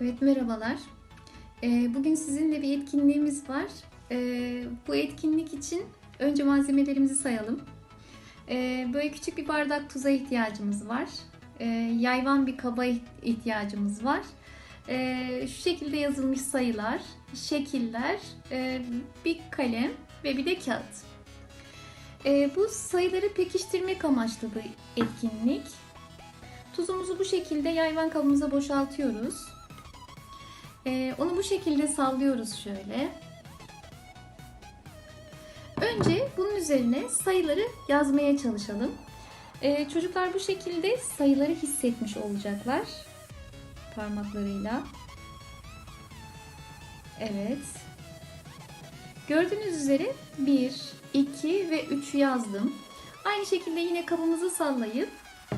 Evet merhabalar. Ee, bugün sizinle bir etkinliğimiz var. Ee, bu etkinlik için önce malzemelerimizi sayalım. Ee, böyle küçük bir bardak tuza ihtiyacımız var. Yayvan bir kaba ihtiyacımız var. Şu şekilde yazılmış sayılar, şekiller, e, bir kalem ve bir de kağıt. Bu sayıları pekiştirmek amaçlı bir etkinlik. Tuzumuzu bu şekilde yayvan kabımıza boşaltıyoruz. Ee, onu bu şekilde sallıyoruz şöyle. Önce bunun üzerine sayıları yazmaya çalışalım. Ee, çocuklar bu şekilde sayıları hissetmiş olacaklar parmaklarıyla. Evet. Gördüğünüz üzere 1, 2 ve 3 yazdım. Aynı şekilde yine kabımızı sallayıp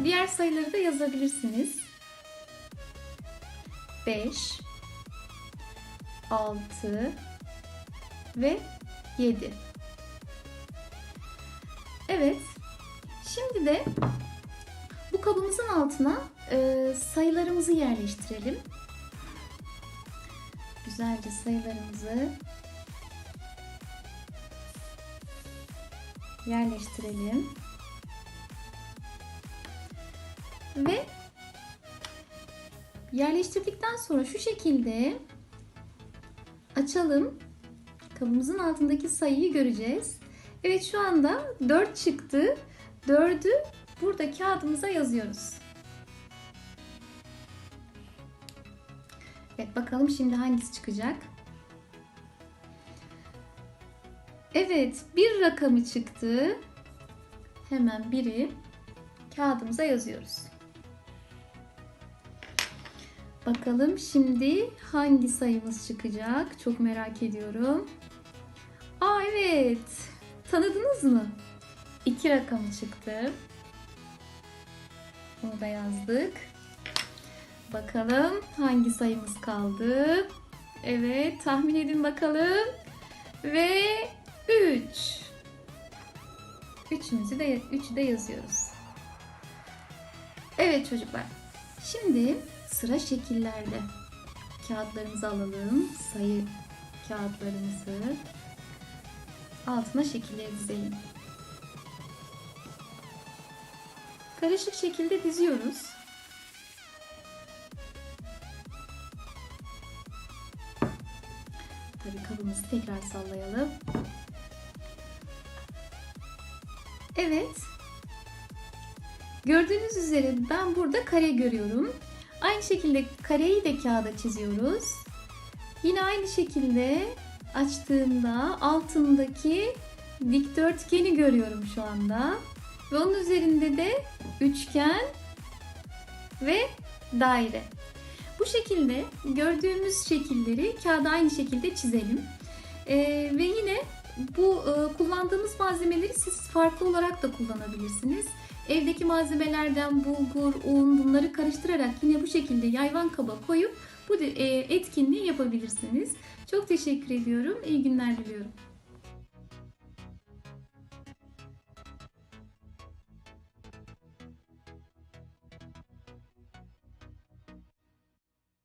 diğer sayıları da yazabilirsiniz. 5, 6 ve 7. Evet. Şimdi de bu kabımızın altına e, sayılarımızı yerleştirelim. Güzelce sayılarımızı yerleştirelim. Ve yerleştirdikten sonra şu şekilde açalım. Kabımızın altındaki sayıyı göreceğiz. Evet şu anda 4 çıktı. 4'ü burada kağıdımıza yazıyoruz. Evet bakalım şimdi hangisi çıkacak? Evet bir rakamı çıktı. Hemen biri kağıdımıza yazıyoruz. Bakalım şimdi hangi sayımız çıkacak? Çok merak ediyorum. Aa evet. Tanıdınız mı? İki rakamı çıktı. Onu da yazdık. Bakalım hangi sayımız kaldı? Evet tahmin edin bakalım. Ve 3. Üçümüzü de, üçü de yazıyoruz. Evet çocuklar. Şimdi sıra şekillerde. Kağıtlarımızı alalım. Sayı kağıtlarımızı. Altına şekilleri dizelim. Karışık şekilde diziyoruz. Tabii kabımızı tekrar sallayalım. Evet. Gördüğünüz üzere ben burada kare görüyorum. Aynı şekilde kareyi de kağıda çiziyoruz. Yine aynı şekilde açtığımda altındaki dikdörtgeni görüyorum şu anda. Ve onun üzerinde de üçgen ve daire. Bu şekilde gördüğümüz şekilleri kağıda aynı şekilde çizelim. Ee, ve yine bu e, kullandığımız malzemeleri siz farklı olarak da kullanabilirsiniz. Evdeki malzemelerden bulgur, un bunları karıştırarak yine bu şekilde yayvan kaba koyup bu e, etkinliği yapabilirsiniz. Çok teşekkür ediyorum. İyi günler diliyorum.